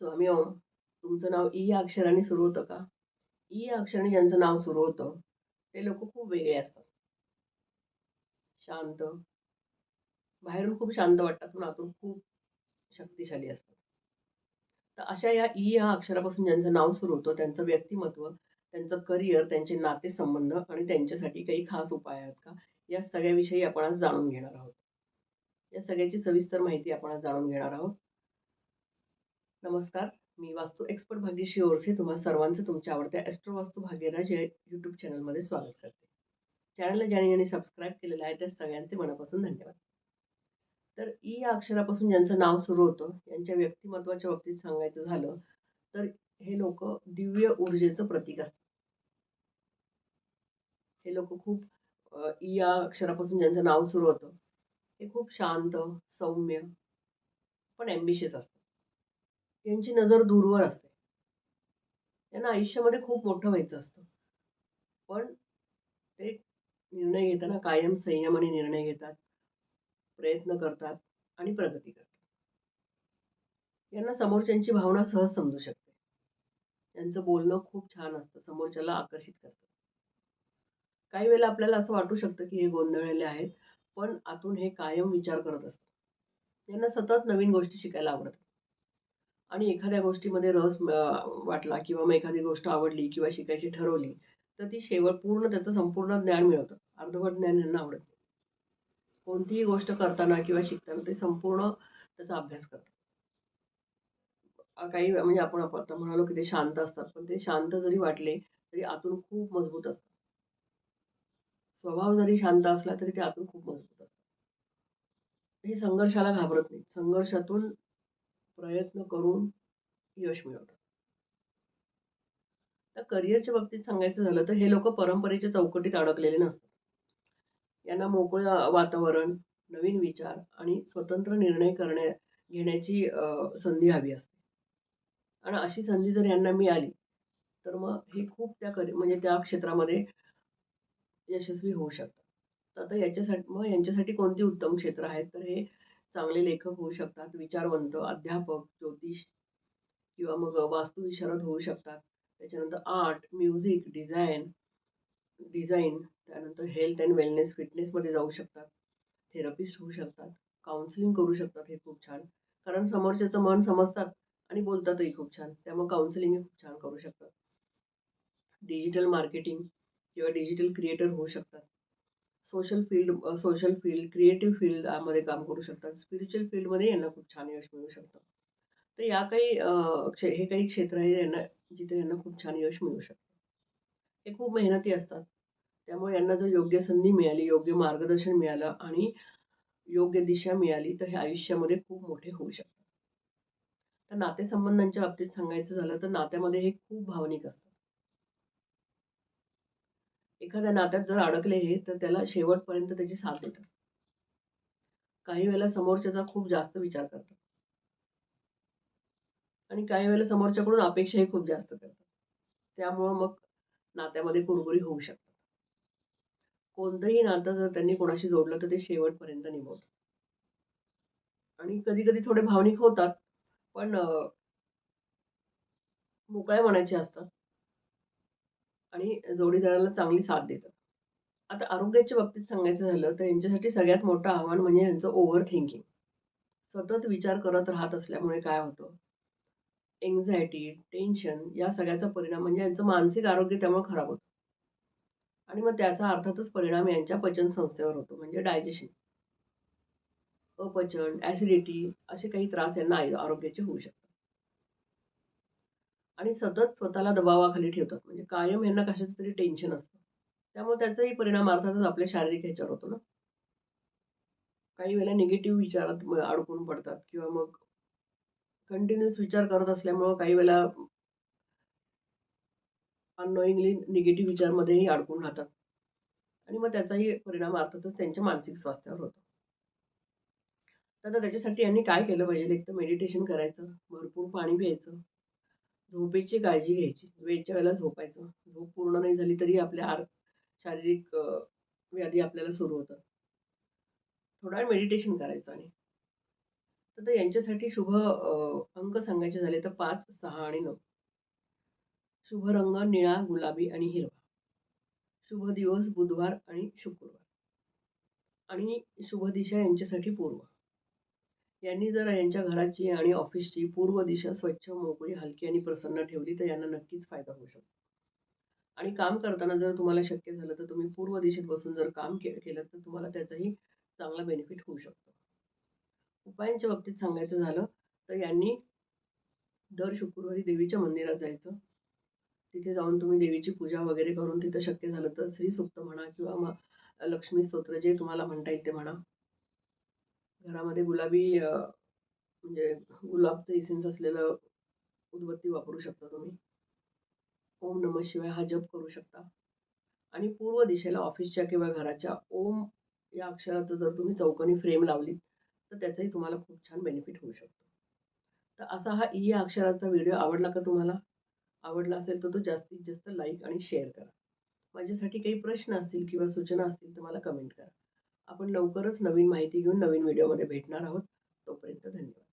स्वामी ओम तुमचं नाव ई या अक्षराने सुरू होतं का? ई या अक्षराने ज्यांचं नाव सुरू होतं ते लोक खूप वेगळे असतात. शांत. बाहेरून खूप शांत वाटतात पण आतून खूप शक्तिशाली असतात. तर अशा या ई या अक्षरापासून ज्यांचं नाव सुरू होतं त्यांचं व्यक्तिमत्व त्यांचं करिअर त्यांचे नातेसंबंध आणि त्यांच्यासाठी काही खास उपाय आहेत का? या सगळ्याविषयी आपण आज जाणून घेणार आहोत. या सगळ्याची सविस्तर माहिती आपण आज जाणून घेणार आहोत. नमस्कार. मी वास्तू एक्सपर्ट भाग्यश्री ओरसे तुम्हा सर्वांचं तुमच्या आवडत्या ॲस्ट्रो वास्तू भाग्यराज या यूट्यूब चॅनलमध्ये स्वागत करते. चॅनलला ज्याने ज्याने सबस्क्राईब केलेलं आहे त्या सगळ्यांचे मनापासून धन्यवाद. तर ई या अक्षरापासून ज्यांचं नाव सुरू होतं यांच्या व्यक्तिमत्वाच्या बाबतीत सांगायचं झालं तर हे लोक दिव्य ऊर्जेचं प्रतीक असतात. हे लोक खूप ई या अक्षरापासून ज्यांचं नाव सुरू होतं हे खूप शांत सौम्य पण ॲम्बिशियस असतात. यांची नजर दूरवर असते. त्यांना आयुष्यामध्ये खूप मोठं व्हायचं असतं. पण ते निर्णय घेताना कायम संयमाने निर्णय घेतात प्रयत्न करतात आणि प्रगती करतात. यांना समोरच्यांची भावना सहज समजू शकते. यांचं बोलणं खूप छान असतं समोरच्याला आकर्षित करतं. काही वेळेला आपल्याला असं वाटू शकतं की हे गोंधळलेले आहेत पण आतून हे कायम विचार करत असतात यांना सतत नवीन गोष्टी शिकायला आवडतात. आणि एखाद्या गोष्टीमध्ये रस वाटला किंवा मग एखादी गोष्ट आवडली किंवा शिकायची ठरवली तर ती शेवट पूर्ण त्याचं संपूर्ण ज्ञान मिळवतं. अर्धवट ज्ञान यांना आवडत नाही. कोणतीही गोष्ट करताना किंवा शिकताना ते संपूर्ण त्याचा अभ्यास करतात. काही म्हणजे आपण आपण आता म्हणालो की ते शांत असतात पण ते शांत जरी वाटले तरी आतून खूप मजबूत असतात. स्वभाव जरी शांत असला तरी ते आतून खूप मजबूत असतात. हे संघर्षाला घाबरत नाही संघर्षातून प्रयत्न करून यश मिळवतात. तर करिअरच्या बाबतीत सांगायचं झालं तर हे लोक परंपरेच्या चौकटीत अडकलेले नसतात. यांना मोकळं वातावरण नवीन विचार आणि स्वतंत्र निर्णय करण्या घेण्याची संधी हवी असते. आणि अशी संधी जर यांना मिळाली तर मग हे खूप त्या करि म्हणजे त्या क्षेत्रामध्ये यशस्वी होऊ शकतात. तर आता याच्यासाठी मग यांच्यासाठी कोणती उत्तम क्षेत्र आहेत? तर हे चांगले लेखक होऊ शकतात विचारवंत अध्यापक ज्योतिष किंवा मग वास्तुविशारद होऊ शकतात. त्याच्यानंतर आर्ट म्युझिक डिझाईन डिझाईन त्यानंतर हेल्थ अँड वेलनेस फिटनेसमध्ये जाऊ शकतात. थेरपिस्ट होऊ शकतात. काउन्सिलिंग करू शकतात हे खूप छान. कारण समोरच्याचं मन समजतात आणि बोलतातही खूप छान. त्यामुळे काउन्सिलिंग खूप छान करू शकतात. डिजिटल मार्केटिंग किंवा डिजिटल क्रिएटर होऊ शकतात. Social field social field creative फील्डमध्ये काम करू शकतात. स्पिरिच्युअल फील्डमध्ये यांना खूप छान यश मिळू शकतं. तर या काही क्षे हे काही क्षेत्र आहे यांना जिथे यांना खूप छान यश मिळू शकतं. हे खूप मेहनती असतात. त्यामुळे यांना जर योग्य संधी मिळाली योग्य मार्गदर्शन मिळालं आणि योग्य दिशा मिळाली तर हे आयुष्यामध्ये खूप मोठे होऊ शकतात. तर नातेसंबंधांच्या बाबतीत सांगायचं झालं तर नात्यामध्ये हे खूप भावनिक असतात एखाद्या नात्यात जर अडकले हे तर त्याला शेवटपर्यंत त्याची साथ देतात. काही वेळेला समोरच्याचा खूप जास्त विचार करतात. आणि काही वेळेला समोरच्याकडून अपेक्षाही खूप जास्त करतात. त्यामुळं मग नात्यामध्ये कुरबुरी होऊ शकतात. कोणतंही नातं जर त्यांनी कोणाशी जोडलं तर ते शेवटपर्यंत निभवतात. आणि कधी कधी थोडे भावनिक होतात पण मोकळ्या मनाचे असतात. आणि जोडीदाराला चांगली साथ देतात. आता आरोग्याच्या बाबतीत सांगायचं झालं तर यांच्यासाठी सगळ्यात मोठं आव्हान म्हणजे यांचं ओव्हर थिंकिंग सतत विचार करत राहत असल्यामुळे काय होतं? एन्झायटी टेन्शन या सगळ्याचा परिणाम म्हणजे यांचं मानसिक आरोग्य त्यामुळे खराब होतं. आणि मग त्याचा अर्थातच परिणाम यांच्या पचन संस्थेवर होतो म्हणजे डायजेशन अपचन ॲसिडिटी असे काही त्रास यांना आरोग्याचे होऊ शकतात. आणि सतत स्वतःला दबावाखाली ठेवतात. म्हणजे कायम यांना कशाचं तरी टेन्शन असतं. त्यामुळे त्याचाही परिणाम अर्थातच आपल्या शारीरिक ह्याच्यावर होतो ना. काही वेळेला निगेटिव्ह विचारात अडकून पडतात किंवा मग कंटिन्युअस विचार करत असल्यामुळं काही वेळेला अननोईंगली निगेटिव्ह विचारमध्येही अडकून राहतात. आणि मग त्याचाही परिणाम अर्थातच त्यांच्या मानसिक स्वास्थ्यावर होतो. तर त्याच्यासाठी यांनी काय केलं पाहिजे? एक तर मेडिटेशन करायचं भरपूर पाणी प्यायचं झोपेची काळजी घ्यायची. वेळच्या वेळेला झोपायचं. झोप पूर्ण नाही झाली तरी आपल्या आर शारीरिक व्याधी आपल्याला सुरू होतात. थोडा वेळ मेडिटेशन करायचं आणि. तर यांच्यासाठी शुभ अंक सांगायचे झाले तर पाच सहा आणि नऊ. शुभ रंग निळा गुलाबी आणि हिरवा. शुभ दिवस बुधवार आणि शुक्रवार. आणि शुभ दिशा यांच्यासाठी पूर्व. यांनी जर यांच्या घराची आणि ऑफिसची पूर्व दिशा स्वच्छ मोकळी हलकी आणि प्रसन्न ठेवली तर यांना नक्कीच फायदा होऊ शकतो. आणि काम करताना जर तुम्हाला शक्य झालं तर तुम्ही पूर्व दिशेत बसून जर काम के केलं तर तुम्हाला त्याचाही चांगला बेनिफिट होऊ शकतो. उपायांच्या बाबतीत सांगायचं झालं तर यांनी दर शुक्रवारी देवीच्या मंदिरात जायचं. तिथे जाऊन तुम्ही देवीची पूजा वगैरे करून तिथं शक्य झालं तर श्री सुक्त म्हणा किंवा मग लक्ष्मी स्तोत्र जे तुम्हाला म्हणता येईल ते म्हणा. घरामध्ये गुलाबी म्हणजे गुलाबचं इसेन्स असलेलं उदबत्ती वापरू शकता तुम्ही. ओम नम शिवाय हा जप करू शकता. आणि पूर्व दिशेला ऑफिसच्या किंवा घराच्या ओम या अक्षराचं जर तुम्ही चौकोनी फ्रेम लावली तर त्याचाही तुम्हाला खूप छान बेनिफिट होऊ शकतो. तर असा हा ई या अक्षराचा व्हिडिओ आवडला का तुम्हाला? आवडला असेल तर तो जास्तीत जास्त लाईक आणि शेअर करा. माझ्यासाठी काही प्रश्न असतील किंवा सूचना असतील तर मला कमेंट करा. आपण लवकरच नवीन माहिती घेऊन नवीन व्हिडिओमध्ये भेटणार आहोत. तोपर्यंत धन्यवाद.